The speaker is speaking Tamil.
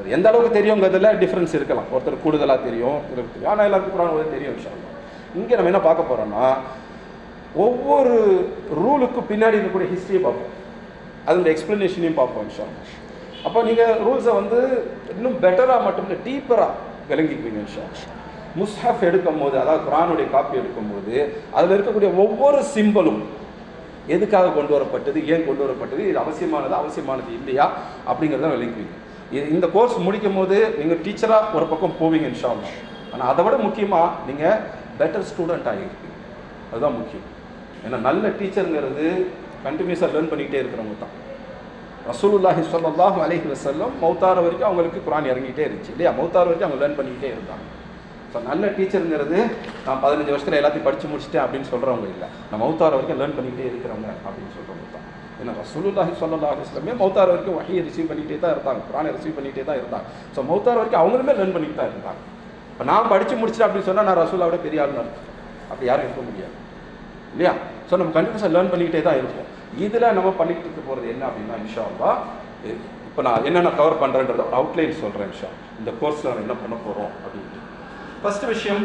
அது எந்த அளவுக்கு தெரியுங்கிறதுல டிஃப்ரென்ஸ் இருக்கலாம். ஒருத்தர் கூடுதலாக தெரியும் தெரியும். ஆனால் எல்லாருக்கும் குரான் தெரியும் விஷயம். இங்கே நம்ம என்ன பார்க்க போகிறோம்னா ஒவ்வொரு ரூலுக்கு பின்னாடி இருக்கக்கூடிய ஹிஸ்ட்ரியை பார்ப்போம். அதனுடைய எக்ஸ்ப்ளனேஷனையும் பார்ப்போம் விஷயம் அப்போ நீங்கள் ரூல்ஸை வந்து இன்னும் பெட்டராக மட்டும் இல்லை டீப்பராக விளங்கிக்குவீங்க விஷயம் முஸ்ஹப் எடுக்கும் போது அதாவது குரானுடைய காப்பி எடுக்கும்போது அதில் இருக்கக்கூடிய ஒவ்வொரு சிம்பலும் எதுக்காக கொண்டு வரப்பட்டது ஏன் கொண்டு வரப்பட்டது இது அவசியமானது அவசியமானது இல்லையா அப்படிங்கிறத விளங்குவீங்க இது இந்த கோர்ஸ் முடிக்கும் போது நீங்கள் டீச்சராக ஒரு பக்கம் போவீங்க இன்ஷா ஆனால் அதை விட முக்கியமாக நீங்கள் பெட்டர் ஸ்டூடெண்ட் ஆகிருப்பீங்க அதுதான் முக்கியம். ஏன்னா நல்ல டீச்சருங்கிறது கண்டினியூஸாக லேர்ன் பண்ணிக்கிட்டே இருக்கிறவங்க தான். ரசூலுல்லாஹி சொல்லாஹ் அலஹி வசல்லம் மௌத்தார வரைக்கும் அவங்களுக்கு குரான் இறங்கிட்டே இருந்துச்சு இல்லையா? மௌத்தார வரைக்கும் அவங்க லேர்ன் பண்ணிக்கிட்டே இருந்தாங்க. ஸோ நல்ல டீச்சருங்கிறது நான் பதினஞ்சு வருஷத்தில் எல்லாத்தையும் படித்து முடிச்சிட்டேன் அப்படின்னு சொல்கிறவங்க இல்லை. நான் மௌத்தார வரைக்கும் லேர்ன் பண்ணிக்கிட்டே இருக்கிறவங்க அப்படின்னு சொல்கிறவங்க தான். ஏன்னா ரசூலுல்லாஹி சொல்லல்லா அலைஹி வஸல்லமே மௌத்தார வரைக்கும் வகையை ரிசீவ் பண்ணிக்கிட்டே தான் இருந்தாங்க? குரானை ரிசீவ் பண்ணிகிட்டே தான் இருந்தாங்க. ஸோ மௌத்தார வரைக்கும் அவங்களுமே லேர்ன் பண்ணிட்டு தான் இருந்தாங்க. இப்போ நான் படித்து முடிச்சிட்டேன் அப்படின்னு சொன்னால் நான் ரசூலாவோட பெரிய ஆளுநர் அப்படி யாரும் இருக்க முடியாது. இல்லையா? ஸோ நம்ம கண்டிப்பாக லேர்ன் பண்ணிக்கிட்டே தான் இருப்போம். இதில் நம்ம பண்ணிக்கிட்டு இருக்க போகிறது என்ன அப்படின்னா இன்ஷா இப்போ நான் என்னென்ன கவர் பண்ணுறேன்றத அவுட்லைன் சொல்கிறேன் இன்ஷா இந்த கோர்ஸில் நம்ம என்ன பண்ண போகிறோம் அப்படின்ட்டு ஃபஸ்ட் விஷயம்